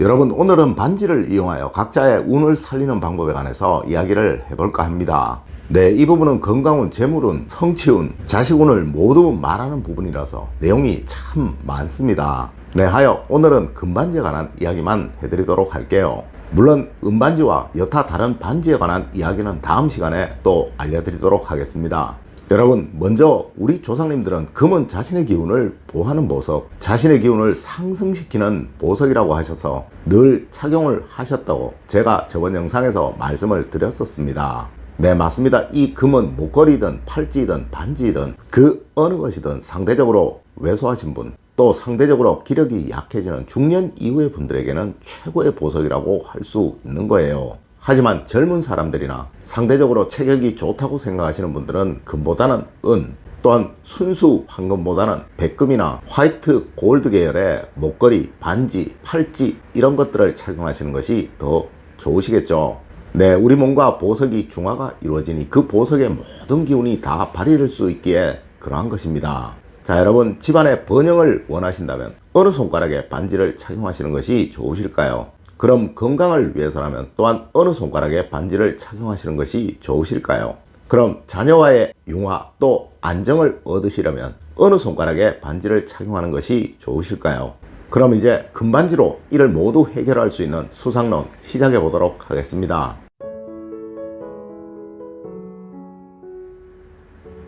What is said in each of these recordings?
여러분 오늘은 반지를 이용하여 각자의 운을 살리는 방법에 관해서 이야기를 해볼까 합니다. 네, 이 부분은 건강운, 재물운, 성취운, 자식운을 모두 말하는 부분이라서 내용이 참 많습니다. 네, 하여 오늘은 금반지에 관한 이야기만 해드리도록 할게요. 물론 은반지와 여타 다른 반지에 관한 이야기는 다음 시간에 또 알려드리도록 하겠습니다. 여러분 먼저 우리 조상님들은 금은 자신의 기운을 보하는 보석, 자신의 기운을 상승시키는 보석이라고 하셔서 늘 착용을 하셨다고 제가 저번 영상에서 말씀을 드렸었습니다. 네 맞습니다. 이 금은 목걸이든 팔찌든 반지든 그 어느 것이든 상대적으로 왜소하신 분, 또 상대적으로 기력이 약해지는 중년 이후의 분들에게는 최고의 보석이라고 할 수 있는 거예요. 하지만 젊은 사람들이나 상대적으로 체격이 좋다고 생각하시는 분들은 금보다는 은, 또한 순수 황금보다는 백금이나 화이트 골드 계열의 목걸이, 반지, 팔찌 이런 것들을 착용하시는 것이 더 좋으시겠죠. 네, 우리 몸과 보석이 중화가 이루어지니 그 보석의 모든 기운이 다 발휘될 수 있기에 그러한 것입니다. 자, 여러분 집안의 번영을 원하신다면 어느 손가락에 반지를 착용하시는 것이 좋으실까요? 그럼 건강을 위해서라면 또한 어느 손가락에 반지를 착용하시는 것이 좋으실까요? 그럼 자녀와의 융화 또 안정을 얻으시려면 어느 손가락에 반지를 착용하는 것이 좋으실까요? 그럼 이제 금반지로 이를 모두 해결할 수 있는 수상론 시작해 보도록 하겠습니다.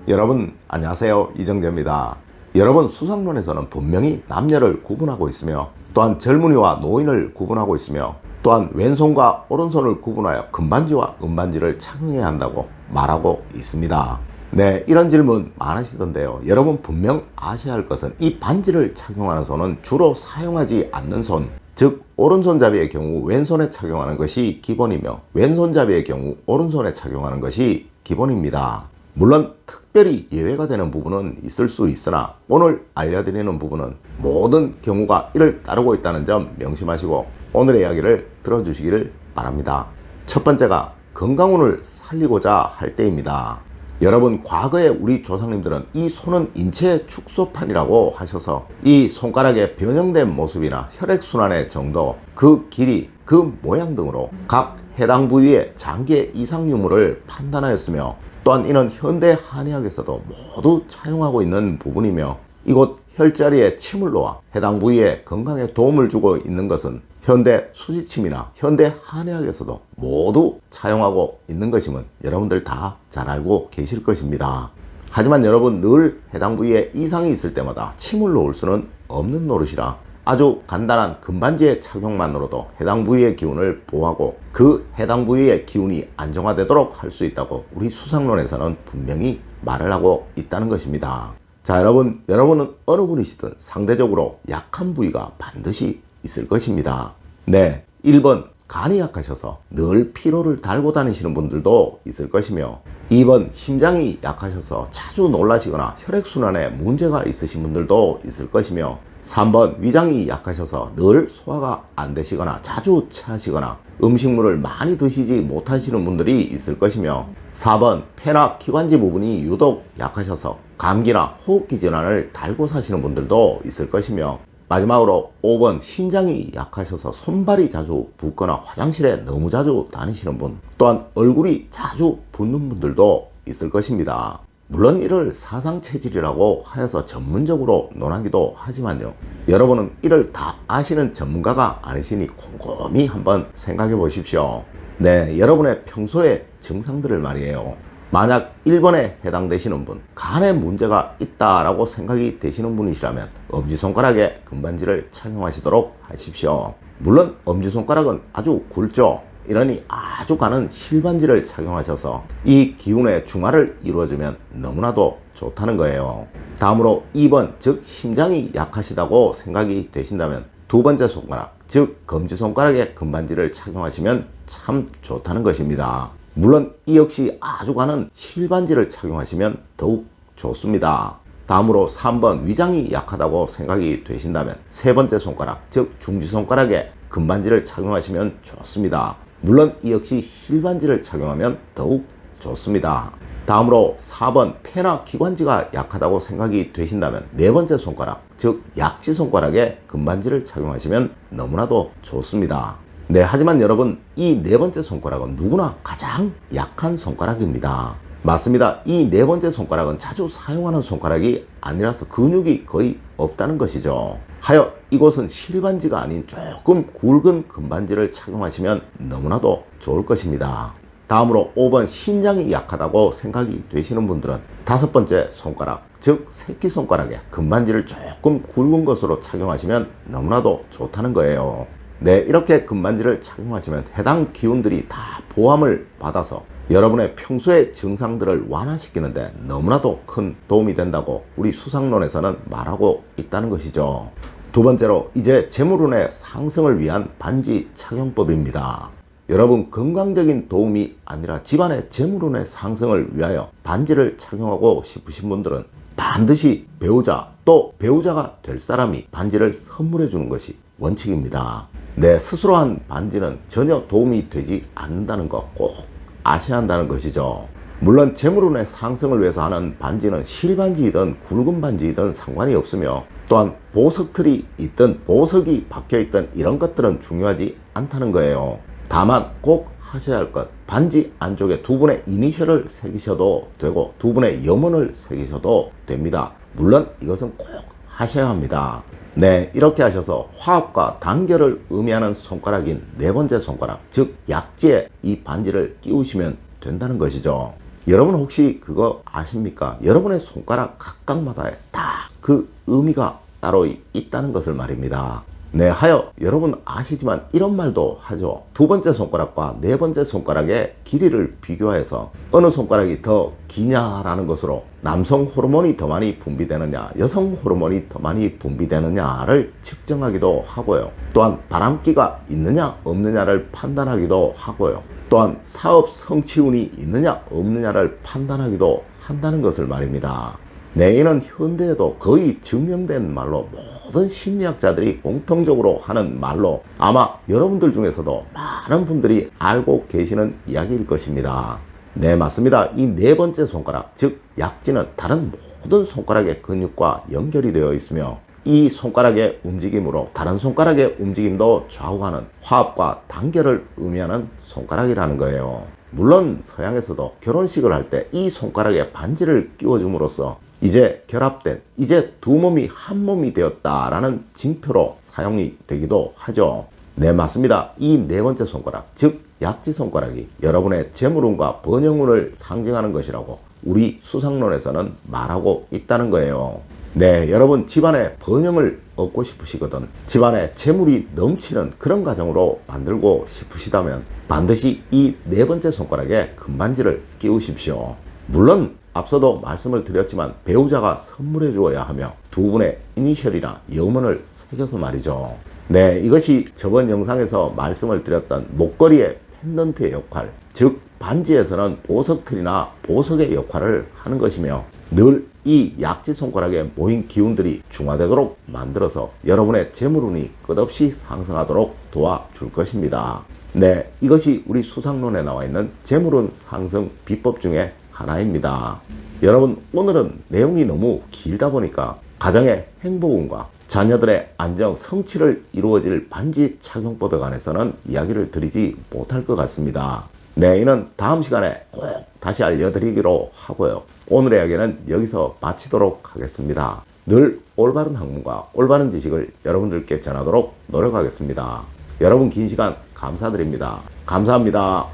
여러분 안녕하세요 이정재입니다. 여러분 수상론에서는 분명히 남녀를 구분하고 있으며 또한 젊은이와 노인을 구분하고 있으며 또한 왼손과 오른손을 구분하여 금반지와 은반지를 착용해야 한다고 말하고 있습니다. 네, 이런 질문 많으시던데요. 여러분 분명 아셔야 할 것은 이 반지를 착용하는 손은 주로 사용하지 않는 손, 즉 오른손잡이의 경우 왼손에 착용하는 것이 기본이며 왼손잡이의 경우 오른손에 착용하는 것이 기본입니다. 물론 특 별히 예외가 되는 부분은 있을 수 있으나 오늘 알려드리는 부분은 모든 경우가 이를 따르고 있다는 점 명심하시고 오늘의 이야기를 들어주시기를 바랍니다. 첫 번째가 건강운을 살리고자 할 때입니다. 여러분 과거에 우리 조상님들은 이 손은 인체의 축소판이라고 하셔서 이 손가락의 변형된 모습이나 혈액순환의 정도, 그 길이, 그 모양 등으로 각 해당 부위의 장기 이상 유무를 판단하였으며 또한 이는 현대 한의학에서도 모두 차용하고 있는 부분이며 이곳 혈자리에 침을 놓아 해당 부위의 건강에 도움을 주고 있는 것은 현대 수지침이나 현대 한의학에서도 모두 차용하고 있는 것임은 여러분들 다 잘 알고 계실 것입니다. 하지만 여러분 늘 해당 부위에 이상이 있을 때마다 침을 놓을 수는 없는 노릇이라 아주 간단한 금반지의 착용만으로도 해당 부위의 기운을 보호하고 그 해당 부위의 기운이 안정화되도록 할 수 있다고 우리 수상론에서는 분명히 말을 하고 있다는 것입니다. 자, 여러분, 여러분은 어느 분이시든 상대적으로 약한 부위가 반드시 있을 것입니다. 네, 1번 간이 약하셔서 늘 피로를 달고 다니시는 분들도 있을 것이며 2번 심장이 약하셔서 자주 놀라시거나 혈액순환에 문제가 있으신 분들도 있을 것이며 3번 위장이 약하셔서 늘 소화가 안 되시거나 자주 체하시거나 음식물을 많이 드시지 못하시는 분들이 있을 것이며 4번 폐나 기관지 부분이 유독 약하셔서 감기나 호흡기 질환을 달고 사시는 분들도 있을 것이며 마지막으로 5번 신장이 약하셔서 손발이 자주 붓거나 화장실에 너무 자주 다니시는 분 또한 얼굴이 자주 붓는 분들도 있을 것입니다. 물론 이를 사상체질이라고 하여서 전문적으로 논하기도 하지만요. 여러분은 이를 다 아시는 전문가가 아니시니 곰곰이 한번 생각해 보십시오. 네, 여러분의 평소의 증상들을 말이에요. 만약 1번에 해당되시는 분, 간에 문제가 있다라고 생각이 되시는 분이시라면 엄지손가락에 금반지를 착용하시도록 하십시오. 물론 엄지손가락은 아주 굵죠. 이러니 아주 가는 실반지를 착용하셔서 이 기운의 중화를 이루어주면 너무나도 좋다는 거예요. 다음으로 2번, 즉 심장이 약하시다고 생각이 되신다면 두 번째 손가락, 즉 검지손가락에 금반지를 착용하시면 참 좋다는 것입니다. 물론 이 역시 아주 가는 실반지를 착용하시면 더욱 좋습니다. 다음으로 3번 위장이 약하다고 생각이 되신다면 세 번째 손가락, 즉 중지 손가락에 금반지를 착용하시면 좋습니다. 물론 이 역시 실반지를 착용하면 더욱 좋습니다. 다음으로 4번 폐나 기관지가 약하다고 생각이 되신다면 네 번째 손가락, 즉 약지 손가락에 금반지를 착용하시면 너무나도 좋습니다. 네, 하지만 여러분 이 네 번째 손가락은 누구나 가장 약한 손가락입니다. 맞습니다. 이 네 번째 손가락은 자주 사용하는 손가락이 아니라서 근육이 거의 없다는 것이죠. 하여 이곳은 실반지가 아닌 조금 굵은 금반지를 착용하시면 너무나도 좋을 것입니다. 다음으로 5번 신장이 약하다고 생각이 되시는 분들은 다섯 번째 손가락, 즉 새끼손가락에 금반지를 조금 굵은 것으로 착용하시면 너무나도 좋다는 거예요. 네, 이렇게 금반지를 착용하시면 해당 기운들이 다 보함을 받아서 여러분의 평소의 증상들을 완화시키는데 너무나도 큰 도움이 된다고 우리 수상론에서는 말하고 있다는 것이죠. 두 번째로 이제 재물운의 상승을 위한 반지 착용법입니다. 여러분 건강적인 도움이 아니라 집안의 재물운의 상승을 위하여 반지를 착용하고 싶으신 분들은 반드시 배우자 또 배우자가 될 사람이 반지를 선물해 주는 것이 원칙입니다. 내 스스로 한 반지는 전혀 도움이 되지 않는다는 거꼭 아셔야 한다는 것이죠. 물론 재물운의 상승을 위해서 하는 반지는 실반지이든 굵은 반지이든 상관이 없으며 또한 보석틀이 있든 보석이 박혀 있든 이런 것들은 중요하지 않다는 거예요. 다만 꼭 하셔야 할 것, 반지 안쪽에 두 분의 이니셜을 새기셔도 되고 두 분의 염원을 새기셔도 됩니다. 물론 이것은 꼭 하셔야 합니다. 네, 이렇게 하셔서 화합과 단결을 의미하는 손가락인 네 번째 손가락, 즉 약지에 이 반지를 끼우시면 된다는 것이죠. 여러분 혹시 그거 아십니까? 여러분의 손가락 각각마다 다 그 의미가 따로 있다는 것을 말입니다. 네, 하여 여러분 아시지만 이런 말도 하죠. 두 번째 손가락과 네 번째 손가락의 길이를 비교해서 어느 손가락이 더 기냐라는 것으로 남성 호르몬이 더 많이 분비되느냐, 여성 호르몬이 더 많이 분비되느냐를 측정하기도 하고요. 또한 바람기가 있느냐, 없느냐를 판단하기도 하고요. 또한 사업 성취운이 있느냐, 없느냐를 판단하기도 한다는 것을 말입니다. 네, 이는 현대에도 거의 증명된 말로 모든 심리학자들이 공통적으로 하는 말로 아마 여러분들 중에서도 많은 분들이 알고 계시는 이야기일 것입니다. 네, 맞습니다. 이 네 번째 손가락, 즉 약지는 다른 모든 손가락의 근육과 연결이 되어 있으며 이 손가락의 움직임으로 다른 손가락의 움직임도 좌우하는 화합과 단결을 의미하는 손가락이라는 거예요. 물론 서양에서도 결혼식을 할 때 이 손가락에 반지를 끼워줌으로써 이제 결합된 이제 두 몸이 한 몸이 되었다라는 징표로 사용이 되기도 하죠. 네 맞습니다. 이 네 번째 손가락 즉 약지 손가락이 여러분의 재물운과 번영운을 상징하는 것이라고 우리 수상론에서는 말하고 있다는 거예요. 네, 여러분 집안에 번영을 얻고 싶으시거든 집안에 재물이 넘치는 그런 가정으로 만들고 싶으시다면 반드시 이 네 번째 손가락에 금반지를 끼우십시오. 물론 앞서도 말씀을 드렸지만 배우자가 선물해 주어야 하며 두 분의 이니셜이나 염원을 새겨서 말이죠. 네, 이것이 저번 영상에서 말씀을 드렸던 목걸이의 펜던트의 역할, 즉 반지에서는 보석틀이나 보석의 역할을 하는 것이며 늘 이 약지 손가락에 모인 기운들이 중화되도록 만들어서 여러분의 재물운이 끝없이 상승하도록 도와줄 것입니다. 네, 이것이 우리 수상론에 나와 있는 재물운 상승 비법 중에 하나입니다. 여러분, 오늘은 내용이 너무 길다 보니까 가정의 행복운과 자녀들의 안정, 성취를 이루어질 반지 착용법에 관해서는 이야기를 드리지 못할 것 같습니다. 네, 이는 다음 시간에 꼭 다시 알려드리기로 하고요. 오늘의 이야기는 여기서 마치도록 하겠습니다. 늘 올바른 학문과 올바른 지식을 여러분들께 전하도록 노력하겠습니다. 여러분 긴 시간 감사드립니다. 감사합니다.